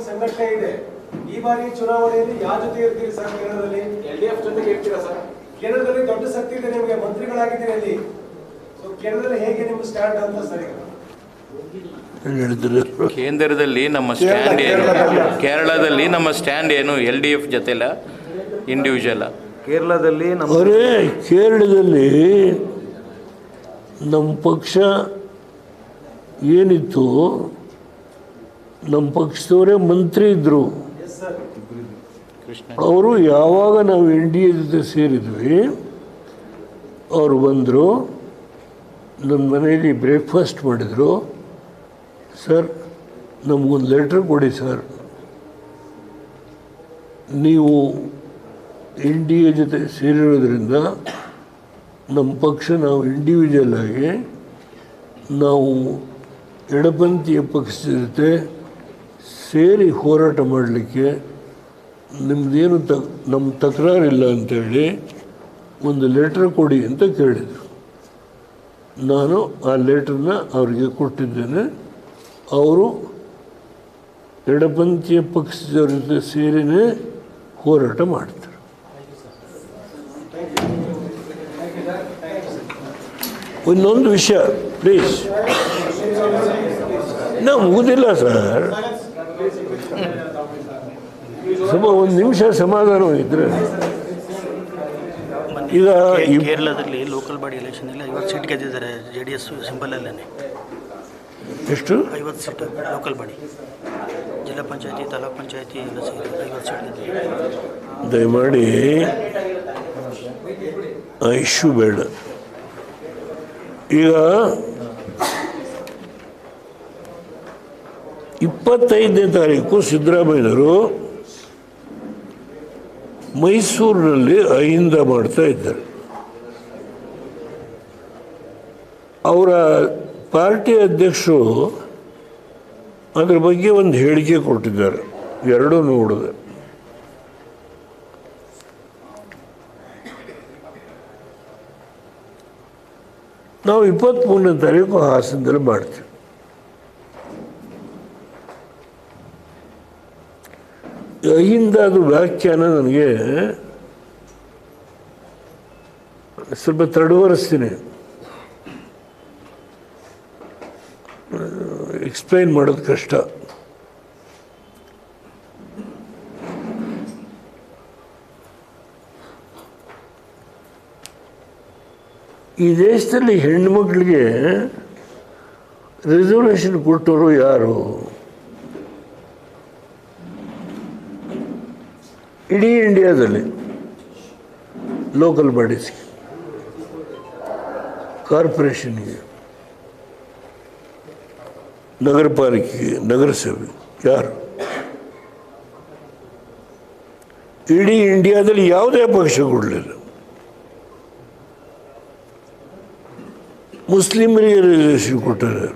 ನಿಮ್ ಸಂಘಟನೆ ಇದೆ. ಈ ಬಾರಿ ಚುನಾವಣೆಯಲ್ಲಿ ಯಾವ ಜೊತೆ ಇರ್ತೀರಿ ಸರ್ ಕೇರಳದಲ್ಲಿ? ಎಲ್ ಡಿ ಎಫ್ ಜೊತೆಗೆ ಇರ್ತೀರಾ ಸರ್? ಕೇರಳದಲ್ಲಿ ದೊಡ್ಡ ಶಕ್ತಿ ಇದೆ ನಿಮಗೆ ಮಂತ್ರಿಗಳಾಗಿದ್ದೀರಿ ಅಲ್ಲಿ. ಸೊ ಕೇರಳದಲ್ಲಿ ಹೇಗೆ ನಿಮ್ಮ ಸ್ಟ್ಯಾಂಡ್ ಅಂತ ಸರ್ ಈಗ? ಕೇಂದ್ರದಲ್ಲಿ ನಮ್ಮ ಸ್ಟ್ಯಾಂಡ್ ಏನು? ಕೇರಳದಲ್ಲಿ. ನಮ್ಮ ಸ್ಟ್ಯಾಂಡ್ ಏನು? ಎಲ್ ಡಿ ಎಫ್ ಜೊತೆಲ ಇಂಡಿವಿಜುವಲ್ ಕೇರಳದಲ್ಲಿ ನಮ್ಮ ಅವರೇ ಕೇರಳದಲ್ಲಿ ನಮ್ಮ ಪಕ್ಷ ಏನಿತ್ತು? ನಮ್ಮ ಪಕ್ಷದವರೇ ಮಂತ್ರಿ ಇದ್ದರು ಅವರು ಯಾವಾಗ ನಾವು ಎನ್ ಡಿ ಎ ಜೊತೆ ಸೇರಿದ್ವಿ, ಅವರು ಬಂದರು, ನಮ್ಮ ಮನೆಯಲ್ಲಿ ಬ್ರೇಕ್ಫಾಸ್ಟ್ ಮಾಡಿದರು. ಸರ್, ನಮಗೊಂದು ಲೆಟ್ರ್ ಕೊಡಿ ಸರ್. ನೀವು ಎನ್ ಡಿ ಎ ಜೊತೆ ಸೇರಿರೋದ್ರಿಂದ ನಮ್ಮ ಪಕ್ಷ ನಾವು ಇಂಡಿವಿಜುವಲ್ ಆಗಿ, ನಾವು ಎಡಪಂಥೀಯ ಪಕ್ಷದ ಜೊತೆ ಸೇರಿ ಹೋರಾಟ ಮಾಡಲಿಕ್ಕೆ ನಿಮ್ಮದೇನು ತ ನಮ್ಮ ತಕರಾರಿಲ್ಲ ಅಂತೇಳಿ ಒಂದು ಲೆಟ್ರ್ ಕೊಡಿ ಅಂತ ಕೇಳಿದರು. ನಾನು ಆ ಲೆಟ್ರನ್ನ ಅವರಿಗೆ ಕೊಟ್ಟಿದ್ದೇನೆ. ಅವರು ಎಡಪಂಥೀಯ ಪಕ್ಷದವ್ರ ಜೊತೆ ಸೇರಿನೇ ಹೋರಾಟ ಮಾಡ್ತಾರೆ. ಇನ್ನೊಂದು ವಿಷಯ ಪ್ಲೀಸ್ ನಾ ಮುಗುದಿಲ್ಲ ಸರ್ ಸ್ವಲ್ಪ ಒಂದು ನಿಮಿಷ ಸಮಾಧಾನ ಇದ್ರೆ. ಈಗ ಕೇರಳದಲ್ಲಿ ಲೋಕಲ್ ಬಾಡಿ ಎಲೆಕ್ಷನ್ ಎಲ್ಲ ಐವತ್ತು ಸೀಟ್ ಗೆದ್ದಿದ್ದಾರೆ ಜೆ ಡಿ ಎಸ್ ಸಿಂಪಲಲ್ಲೇ ಎಷ್ಟು? ಐವತ್ತು ಸೀಟ್ ಲೋಕಲ್ ಬಾಡಿ ಜಿಲ್ಲಾ ಪಂಚಾಯತಿ ತಾಲೂಕ್ ಪಂಚಾಯತಿ ಎಲ್ಲ ಸೇರಿ ಐವತ್ತು ಸೀಟ್ ಗೆದ್ದಿದ್ದಾರೆ. ದಯಮಾಡಿ ಐಶು ಇಶ್ಯೂ ಬೇಡ. ಈಗ ಇಪ್ಪತ್ತೈದನೇ ತಾರೀಕು ಸಿದ್ದರಾಮಯ್ಯರು ಮೈಸೂರಿನಲ್ಲಿ ಅಹಿಂದ ಮಾಡ್ತಾ ಇದ್ದಾರೆ. ಅವರ ಪಾರ್ಟಿ ಅಧ್ಯಕ್ಷರು ಅದ್ರ ಬಗ್ಗೆ ಒಂದು ಹೇಳಿಕೆ ಕೊಟ್ಟಿದ್ದಾರೆ. ಎರಡೂ ನೋಡಿದೆ. ನಾವು ಇಪ್ಪತ್ತ್ಮೂರನೇ ತಾರೀಕು ಹಾಸನದಲ್ಲಿ ಮಾಡ್ತೀವಿ. ಅಹಿಂದ ಅದು ವ್ಯಾಖ್ಯಾನ ನನಗೆ ಸ್ವಲ್ಪ ತಡವರಿಸ್ತೀನಿ. ಎಕ್ಸ್ಪ್ಲೈನ್ ಮಾಡೋದು ಕಷ್ಟ. ಈ ದೇಶದಲ್ಲಿ ಹೆಣ್ಮಕ್ಳಿಗೆ ರಿಸರ್ವೇಷನ್ ಕೊಟ್ಟವರು ಯಾರು? ಇಡೀ ಇಂಡಿಯಾದಲ್ಲಿ ಲೋಕಲ್ ಬಾಡೀಸ್ಗೆ ಕಾರ್ಪೊರೇಷನ್ಗೆ ನಗರ ಪಾಲಿಕೆಗೆ ನಗರಸಭೆ ಯಾರು? ಇಡೀ ಇಂಡಿಯಾದಲ್ಲಿ ಯಾವುದೇ ಪಕ್ಷ ಕೊಡಲಿಲ್ಲ ಮುಸ್ಲಿಮರಿಗೆ ರಿಸರ್ವೇಷನ್ ಕೊಟ್ಟಾರೆ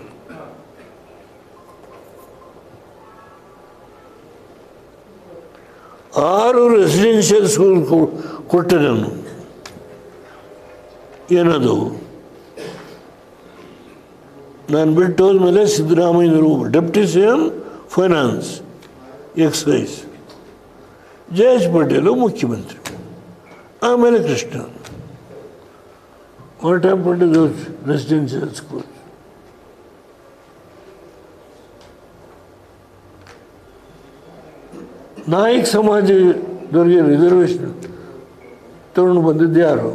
ರೆಸಿಡೆನ್ಷಿಯಲ್ ಸ್ಕೂಲ್ ಕೊಟ್ಟೆ ನಾನು ಏನದು ನಾನು ಬಿಟ್ಟು ಹೋದ್ಮೇಲೆ ಸಿದ್ದರಾಮಯ್ಯನವರು deputy C M finance excise Jayesh Patel ಮುಖ್ಯಮಂತ್ರಿ ಆಮೇಲೆ Krishna what happen to those residential school Naik ಸಮಾಜದವರಿಗೆ reservation ತಗೊಂಡು ಬಂದಿದ್ದು ಯಾರು?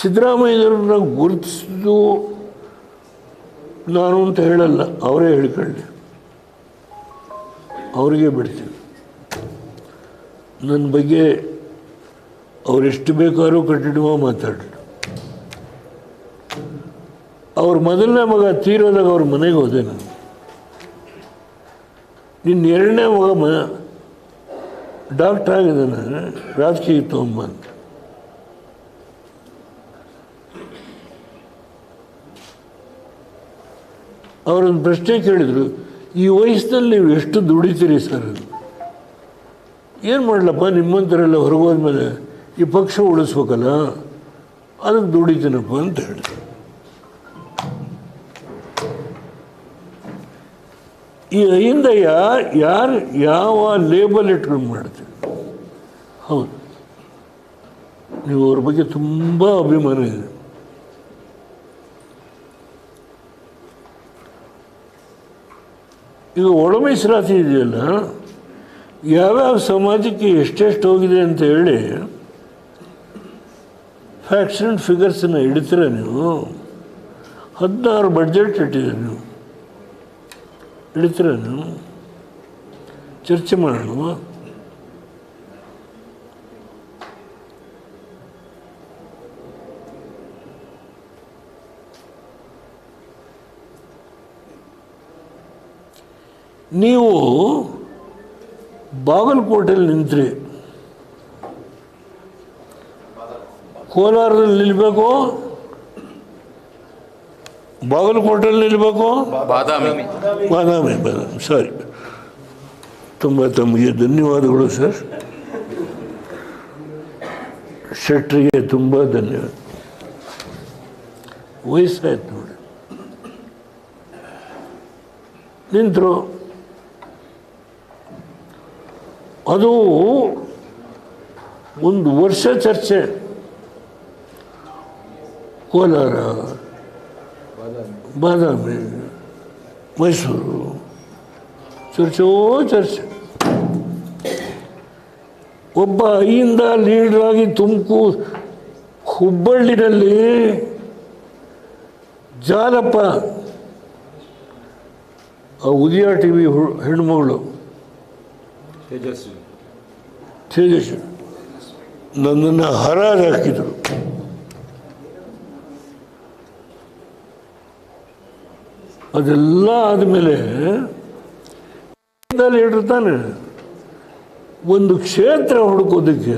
ಸಿದ್ದರಾಮಯ್ಯವ್ರನ್ನ ಗುರುತಿಸಿದ್ದು ನಾನು ಅಂತ ಹೇಳಲ್ಲ, ಅವರೇ ಹೇಳ್ಕೊಂಡೆ ಅವರಿಗೆ ಬಿಡ್ತೀನಿ. ನನ್ನ ಬಗ್ಗೆ ಅವರೆಷ್ಟು ಬೇಕಾದ್ರೂ ಕಟ್ಟಿಡುವ ಮಾತಾಡಲಿ ಅವ್ರ ಮೊದಲನೇ ಮಗ ತೀರೋದಾಗ ಅವ್ರ ಮನೆಗೆ ಹೋದೆ ನಾನು. ನಿನ್ನ ಎರಡನೇ ಮಗ ಮ, ಡಾಕ್ಟ್ರ್ ಆಗಿದ್ದಾನೆ ರಾಜಕೀಯ ತೊಗೊಂಬ ಅಂತ. ಅವರೊಂದು ಪ್ರಶ್ನೆ ಕೇಳಿದರು, ಈ ವಯಸ್ಸಿನಲ್ಲಿ ನೀವು ಎಷ್ಟು ದುಡಿತೀರಿ ಸರ್? ಏನು ಮಾಡಲಪ್ಪ ನಿಮ್ಮಂಥರೆಲ್ಲ ಹೊರಗೆ ಹೋದ್ಮೇಲೆ ಈ ಪಕ್ಷ ಉಳಿಸ್ಬೇಕಲ್ಲ? ಅದಕ್ಕೆ ದುಡಿತೀನಪ್ಪ ಅಂತ ಹೇಳಿ. ಈ ಅಹಿಂದಯ್ಯ ಯಾರು ಯಾವ ಲೇಬಲ್ ಇಟ್ಕೊಂಡು ಮಾಡ್ತೀವಿ ಹೌದು. ನೀವು ಅವ್ರ ಬಗ್ಗೆ ತುಂಬ ಅಭಿಮಾನ ಇದೆ. ಈಗ ಒಳ ಮೀಸಲಾತಿ ಇದೆಯಲ್ಲ? ಯಾವ್ಯಾವ ಸಮಾಜಕ್ಕೆ ಎಷ್ಟೆಷ್ಟು ಹೋಗಿದೆ ಅಂತ ಹೇಳಿ ಆ್ಯಂಡ್ ಫಿಗರ್ಸನ್ನು ಇಡ್ತೀರ ನೀವು ಹದಿನಾರು ಬಡ್ಜೆಟ್ ಇಟ್ಟಿದ್ದೀರಿ ನೀವು. ಇಡ್ತೀರ ನೀವು ಚರ್ಚೆ ಮಾಡೋಣ ನೀವು ಬಾಗಲಕೋಟೆಯಲ್ಲಿ ನಿಂತ್ರಿ. ಕೋಲಾರದಲ್ಲಿ ನಿಲ್ಲಬೇಕು ಬಾಗಲಕೋಟೆಯಲ್ಲಿ ನಿಲ್ಲಬೇಕು ಬಾದಾಮಿ. ಬಾದಾಮಿ ಬಾದಾಮಿ. ಸಾರಿ. ತುಂಬ ತಮಗೆ ಧನ್ಯವಾದಗಳು ಸರ್. ಶೆಟ್ರಿಗೆ ತುಂಬ ಧನ್ಯವಾದ. ವಯಸ್ಸಾಯ್ತು ನೋಡಿ. ನಿಂತರು. ಅದು ಒಂದು ವರ್ಷ ಚರ್ಚೆ. ಕೋಲಾರ ಬಾದಾಮಿ ಮೈಸೂರು ಚರ್ಚೋ ಚರ್ಚ್. ಒಬ್ಬ ಐಯಿಂದ ಲೀಡರ್ ಆಗಿ ತುಮಕೂರು ಹುಬ್ಬಳ್ಳಿನಲ್ಲಿ ಜಾಲಪ್ಪ ಆ ಉದಯ ಟಿ ವಿ ಹೆಣ್ಮಗಳು ತೇಜಸ್ವಿ. ತೇಜಸ್ವಿ. ನನ್ನನ್ನು ಹರಾಜು ಹಾಕಿದರು ಅದೆಲ್ಲ ಆದಮೇಲೆ ತಾನೆ. ಒಂದು ಕ್ಷೇತ್ರ ಹುಡುಕೋದಕ್ಕೆ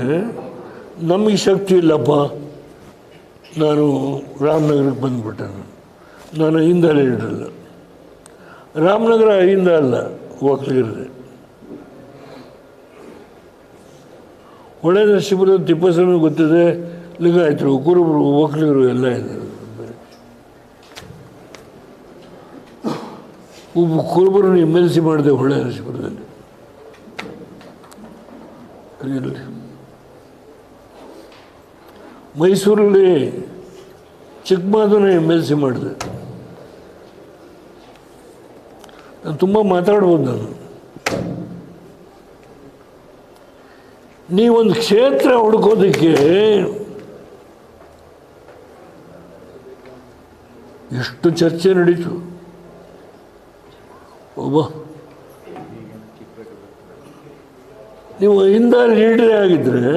ನಮಗೆ ಶಕ್ತಿ ಇಲ್ಲಪ್ಪ. ನಾನು ರಾಮನಗರಕ್ಕೆ ಬಂದುಬಿಟ್ಟೆ ನಾನು. ಹಿಂದಲೇ ಇಡಲ್ಲ ರಾಮನಗರ ಹಿಂದ ಅಲ್ಲ ಒಕ್ಕಲಿಗರದೆ ಹೊಳೆ ಶಿಬಿರ ತಿಪ್ಪಸ್ವಾಮಿ ಗೊತ್ತಿದೆ. ಲಿಂಗಾಯತರು, ಕುರುಬರು ಒಕ್ಕಲಿಗರು ಎಲ್ಲ ಇದ್ದಾರೆ. ಒಬ್ಬ ಕುರುಬರನ್ನು ಎಂ ಎಲ್ ಸಿ ಮಾಡಿದೆ ಹೊಳೆ ನರಸೀಪುರದಲ್ಲಿ ಮೈಸೂರಲ್ಲಿ ಚಿಕ್ಕಮಾದನ ಎಂ ಎಲ್ ಸಿ ಮಾಡಿದೆ. ನಾನು ತುಂಬ ಮಾತಾಡ್ಬೋದು ನಾನು. ನೀವೊಂದು ಕ್ಷೇತ್ರ ಹುಡುಕೋದಕ್ಕೆ ಎಷ್ಟು ಚರ್ಚೆ ನಡೀತು. ಒಬ್ಬ. ನೀವು ಹಿಂದ ಲೀಡರೇ ಆಗಿದ್ದರೆ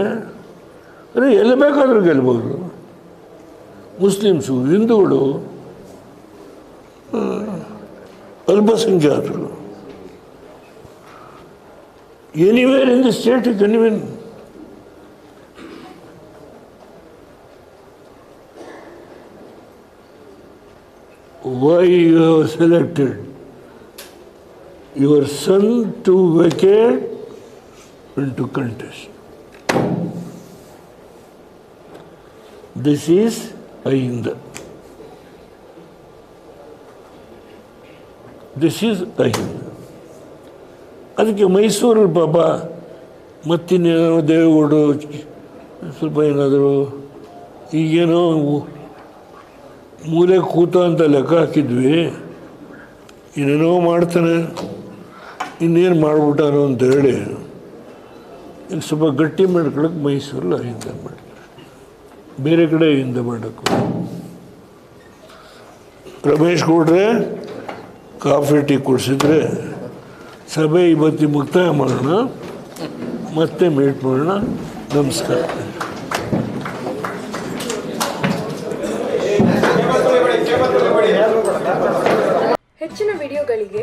ಅದೇ ಎಲ್ಲಿ ಬೇಕಾದರೂ ಗೆಲ್ಬೋದು. ಮುಸ್ಲಿಮ್ಸು, ಹಿಂದೂಗಳು ಅಲ್ಪಸಂಖ್ಯಾತರು. Anywhere in the state convince why you selected your son to vacate and to contest. This is Ahinda. This is Ahinda. ಅದಕ್ಕೆ ಮೈಸೂರು ಪಾಪ ಮತ್ತಿನ್ನೇನೋ ದೇವೇಗೌಡರು ಸ್ವಲ್ಪ ಏನಾದರೂ ಈಗೇನೋ ಮೂಲೆ ಕೂತ ಅಂತ ಲೆಕ್ಕ ಹಾಕಿದ್ವಿ, ಏನೇನೋ ಮಾಡ್ತಾನೆ ಇನ್ನೇನು ಮಾಡ್ಬಿಟ್ಟಾರೋ ಅಂತ ಹೇಳಿ ಇಲ್ಲಿ ಸ್ವಲ್ಪ ಗಟ್ಟಿ ಮಾಡ್ಕೊಳಕ್ಕೆ ಮೈಸೂರಲ್ಲಿ ಹಿಂದೆ ಮಾಡಿ ಬೇರೆ ಕಡೆ ಹಿಂದೆ ಮಾಡೋಕ್ಕೂ ರಮೇಶ್ ಗೌಡ್ರೆ ಕಾಫಿ, ಟೀ ಕುಡಿಸಿದ್ರೆ ಸಭೆ ಇವತ್ತಿ ಮುಕ್ತಾಯ ಮಾಡೋಣ. ಮತ್ತೆ ಮೀಟ್ ಮಾಡೋಣ. ನಮಸ್ಕಾರ. ಹೆಚ್ಚಿನ ವಿಡಿಯೋಗಳಿಗೆ